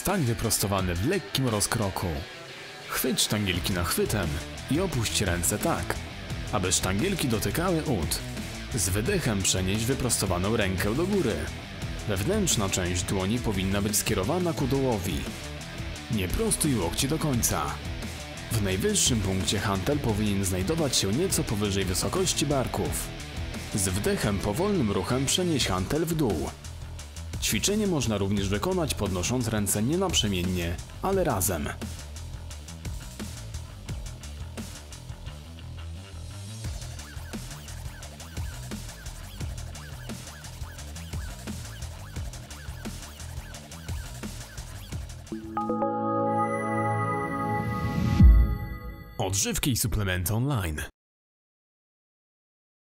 Stań wyprostowany w lekkim rozkroku. Chwyć sztangielki nachwytem i opuść ręce tak, aby sztangielki dotykały ud. Z wydechem przenieś wyprostowaną rękę do góry. Wewnętrzna część dłoni powinna być skierowana ku dołowi. Nie prostuj łokci do końca. W najwyższym punkcie hantel powinien znajdować się nieco powyżej wysokości barków. Z wdechem powolnym ruchem przenieś hantel w dół. Ćwiczenie można również wykonać podnosząc ręce nie naprzemiennie, ale razem. Odżywki i suplementy online.